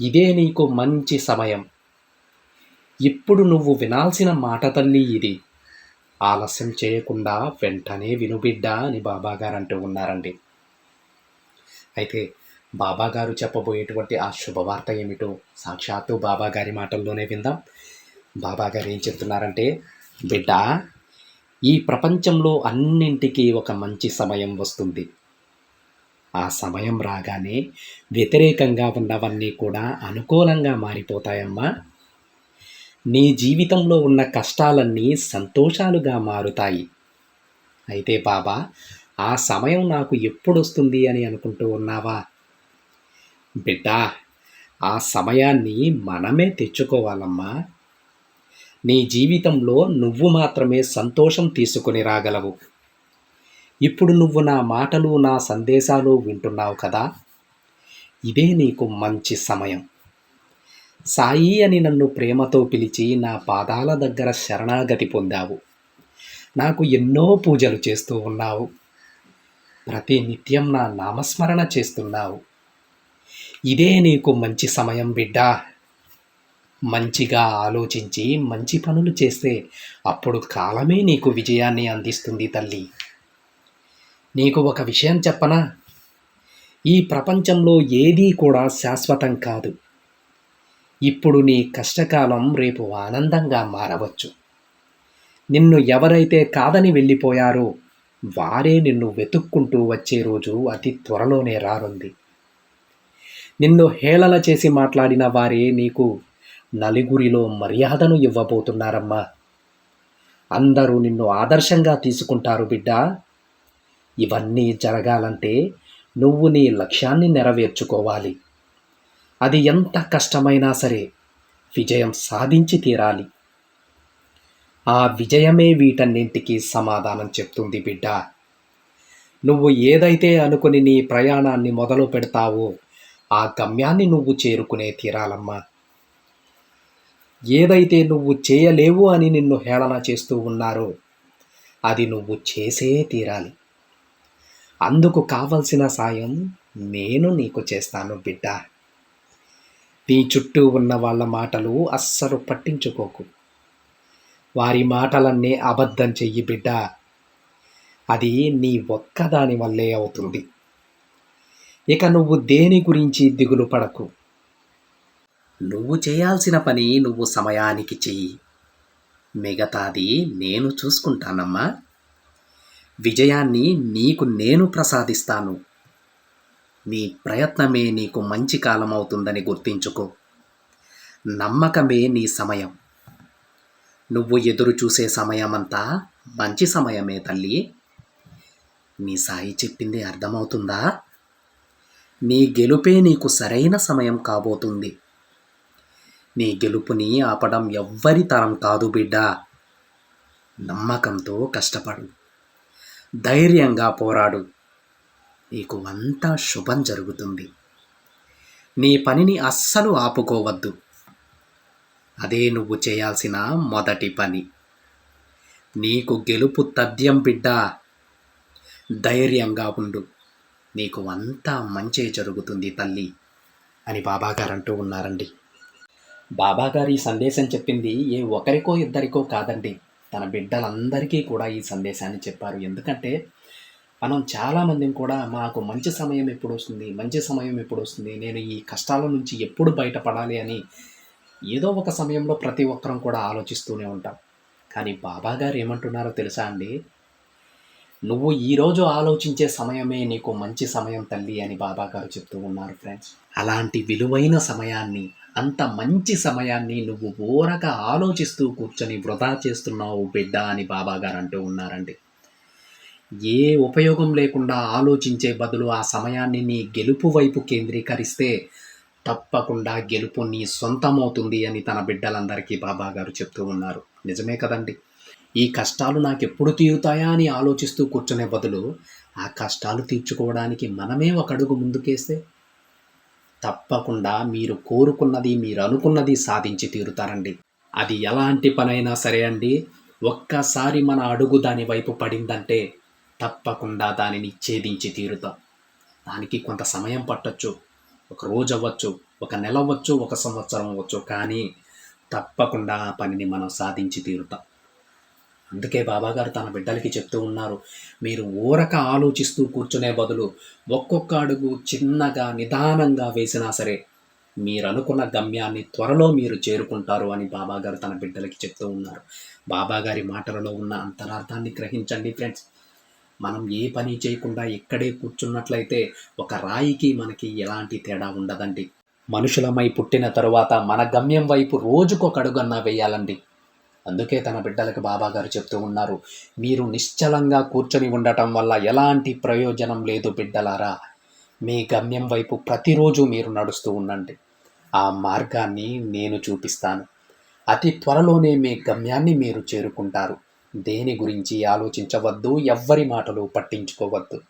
ఇదే నీకు మంచి సమయం. ఇప్పుడు నువ్వు వినాల్సిన మాట తల్లి ఇది. ఆలస్యం చేయకుండా వెంటనే విను బిడ్డ అని బాబాగారు అంటూ ఉన్నారండి. అయితే బాబాగారు చెప్పబోయేటువంటి ఆ శుభవార్త ఏమిటో సాక్షాత్తు బాబాగారి మాటల్లోనే విందాం. బాబాగారు ఏం చెప్తున్నారంటే బిడ్డ ఈ ప్రపంచంలో అన్నింటికీ ఒక మంచి సమయం వస్తుంది. ఆ సమయం రాగానే వ్యతిరేకంగా ఉన్నవన్నీ కూడా అనుకూలంగా మారిపోతాయమ్మా. నీ జీవితంలో ఉన్న కష్టాలన్నీ సంతోషాలుగా మారుతాయి. అయితే బాబా ఆ సమయం నాకు ఎప్పుడు వస్తుంది అని అనుకుంటూ ఉన్నావా? బిడ్డ ఆ సమయాన్ని మనమే తెచ్చుకోవాలమ్మా. నీ జీవితంలో నువ్వు మాత్రమే సంతోషం తీసుకుని రాగలవు. ఇప్పుడు నువ్వు నా మాటలు నా సందేశాలు వింటున్నావు కదా? ఇదే నీకు మంచి సమయం. సాయి అని నన్ను ప్రేమతో పిలిచి నా పాదాల దగ్గర శరణాగతి పొందావు. నాకు ఎన్నో పూజలు చేస్తూ ఉన్నావు. ప్రతి నిత్యం నా నామస్మరణ చేస్తున్నావు. ఇదే నీకు మంచి సమయం బిడ్డా. మంచిగా ఆలోచించి మంచి పనులు చేస్తే అప్పుడు కాలమే నీకు విజయాన్ని అందిస్తుంది తల్లి. నీకు ఒక విషయం చెప్పనా? ఈ ప్రపంచంలో ఏదీ కూడా శాశ్వతం కాదు. ఇప్పుడు నీ కష్టకాలం రేపు ఆనందంగా మారవచ్చు. నిన్ను ఎవరైతే కాదని వెళ్ళిపోయారో వారే నిన్ను వెతుక్కుంటూ వచ్చే రోజు అతి త్వరలోనే రానుంది. నిన్ను హేళన చేసి మాట్లాడిన వారే నీకు నలుగురిలో మర్యాదను ఇవ్వబోతున్నారమ్మా. అందరూ నిన్ను ఆదర్శంగా తీసుకుంటారు బిడ్డా. ఇవన్నీ జరగాలంటే నువ్వు నీ లక్ష్యాన్ని నెరవేర్చుకోవాలి. అది ఎంత కష్టమైనా సరే విజయం సాధించి తీరాలి. ఆ విజయమే వీటన్నింటికి సమాధానం చెప్తుంది బిడ్డ. నువ్వు ఏదైతే అనుకుని నీ ప్రయాణాన్ని మొదలు పెడతావో ఆ గమ్యాన్ని నువ్వు చేరుకునే తీరాలమ్మా. ఏదైతే నువ్వు చేయలేవు అని నిన్ను హేళన చేస్తూ ఉన్నారో అది నువ్వు చేసే తీరాలి. అందుకు కావలసిన సాయం నేను నీకు చేస్తాను బిడ్డ. నీ చుట్టూ ఉన్న వాళ్ళ మాటలు అస్సలు పట్టించుకోకు. వారి మాటలన్నీ అబద్ధం చెయ్యి బిడ్డ. అది నీ ఒక్కదాని వల్లే అవుతుంది. ఇక నువ్వు దేని గురించి దిగులు పడకు. నువ్వు చేయాల్సిన పని నువ్వు సమయానికి చెయ్యి. మిగతాది నేను చూసుకుంటానమ్మా. విజయాన్ని నీకు నేను ప్రసాదిస్తాను. నీ ప్రయత్నమే నీకు మంచి కాలం అవుతుందని గుర్తించుకో. నమ్మకమే నీ సమయం. నువ్వు ఎదురు చూసే సమయమంతా మంచి సమయమే తల్లి. నీ సాయి చెప్పింది అర్థమవుతుందా? నీ గెలుపే నీకు సరైన సమయం కాబోతుంది. నీ గెలుపుని ఆపడం ఎవ్వరి తరం కాదు బిడ్డ. నమ్మకంతో కష్టపడు. ధైర్యంగా పోరాడు. నీకు అంతా శుభం జరుగుతుంది. నీ పనిని అస్సలు ఆపుకోవద్దు. అదే నువ్వు చేయాల్సిన మొదటి పని. నీకు గెలుపు తథ్యం బిడ్డ. ధైర్యంగా ఉండు. నీకు అంతా మంచే జరుగుతుంది తల్లి అని బాబాగారు అంటూ ఉన్నారండి. బాబాగారు ఈ సందేశం చెప్పింది ఏ ఒకరికో ఇద్దరికో కాదండి. తన బిడ్డలందరికీ కూడా ఈ సందేశాన్ని చెప్పారు. ఎందుకంటే మనం చాలామందిని కూడా మాకు మంచి సమయం ఎప్పుడు వస్తుంది మంచి సమయం ఎప్పుడు వస్తుంది నేను ఈ కష్టాల నుంచి ఎప్పుడు బయటపడాలి అని ఏదో ఒక సమయంలో ప్రతి ఒక్కరం కూడా ఆలోచిస్తూనే ఉంటాం. కానీ బాబా గారు ఏమంటున్నారో తెలుసా అండి? నువ్వు ఈరోజు ఆలోచించే సమయమే నీకు మంచి సమయం తల్లి అని బాబా గారు చెప్తూ ఉన్నారు ఫ్రెండ్స్ అలాంటి విలువైన సమయాన్ని అంత మంచి సమయాన్ని నువ్వు ఓరక ఆలోచిస్తూ కూర్చొని వృధా చేస్తున్నావు బిడ్డ అని బాబాగారు అంటూ ఉన్నారండి. ఏ ఉపయోగం లేకుండా ఆలోచించే బదులు ఆ సమయాన్ని నీ గెలుపు వైపు కేంద్రీకరిస్తే తప్పకుండా గెలుపు నీ సొంతమవుతుంది అని తన బిడ్డలందరికీ బాబాగారు చెప్తూ ఉన్నారు. నిజమే కదండి. ఈ కష్టాలు నాకు ఎప్పుడు తీరుతాయా అని ఆలోచిస్తూ కూర్చునే బదులు ఆ కష్టాలు తీర్చుకోవడానికి మనమే ఒక అడుగు ముందుకేస్తే తప్పకుండా మీరు కోరుకున్నది మీరు అనుకున్నది సాధించి తీరుతారండి. అది ఎలాంటి పనైనా సరే అండి ఒక్కసారి మన అడుగు దాని వైపు పడిందంటే తప్పకుండా దానిని ఛేదించి తీరుతాం. దానికి కొంత సమయం పట్టొచ్చు ఒక రోజు అవ్వచ్చు ఒక నెల అవ్వచ్చు ఒక సంవత్సరం అవ్వచ్చు కానీ తప్పకుండా ఆ పనిని మనం సాధించి తీరుతాం. అందుకే బాబాగారు తన బిడ్డలకి చెప్తూ ఉన్నారు మీరు ఊరక ఆలోచిస్తూ కూర్చునే బదులు ఒక్కొక్క అడుగు చిన్నగా నిదానంగా వేసినా సరే మీరు అనుకున్న గమ్యాన్ని త్వరలో మీరు చేరుకుంటారు అని బాబాగారు తన బిడ్డలకి చెప్తూ ఉన్నారు. బాబాగారి మాటలలో ఉన్న అంతరార్థాన్ని గ్రహించండి ఫ్రెండ్స్. మనం ఏ పని చేయకుండా ఇక్కడే కూర్చున్నట్లయితే ఒక రాయికి మనకి ఎలాంటి తేడా ఉండదండి. మనుషులమై పుట్టిన తరువాత మన గమ్యం వైపు రోజుకొక అడుగన్నా వేయాలండి. అందుకే తన బిడ్డలకు బాబాగారు చెప్తూ ఉన్నారు మీరు నిశ్చలంగా కూర్చొని ఉండటం వల్ల ఎలాంటి ప్రయోజనం లేదు బిడ్డలారా. మీ గమ్యం వైపు ప్రతిరోజు మీరు నడుస్తూ ఉండండి. ఆ మార్గాన్ని నేను చూపిస్తాను. అతి త్వరలోనే మీ గమ్యాన్ని మీరు చేరుకుంటారు. దేని గురించి ఆలోచించవద్దు ఎవ్వరి మాటలు పట్టించుకోవద్దు.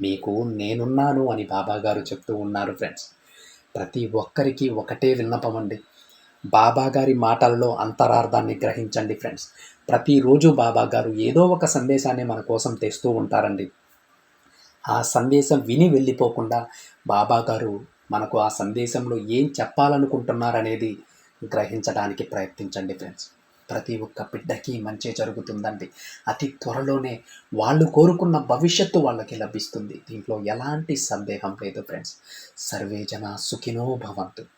మీకు నేనున్నాను అని బాబాగారు చెప్తూ ఉన్నారు ఫ్రెండ్స్. ప్రతి ఒక్కరికి ఒకటే విన్నపమండి బాబాగారి బాబా గారి మాటల్లో అంతరార్థాన్ని గ్రహించండి ఫ్రెండ్స్. ప్రతిరోజు బాబా గారు ఏదో ఒక సందేశాన్ని మన కోసం తెస్తూ ఉంటారండి. ఆ సందేశం విని వెళ్ళిపోకుండా బాబా గారు మనకు ఆ సందేశంలో ఏం చెప్పాలనుకుంటున్నారనేది గ్రహించడానికి ప్రయత్నించండి ఫ్రెండ్స్. ప్రతి ఒక్క బిడ్డకి మంచి జరుగుతుందండి. అతి త్వరలోనే వాళ్ళు కోరుకున్న భవిష్యత్తు వాళ్ళకి లభిస్తుంది. దీంట్లో ఎలాంటి సందేహం లేదు ఫ్రెండ్స్. సర్వేజన సుఖినో భవంతు.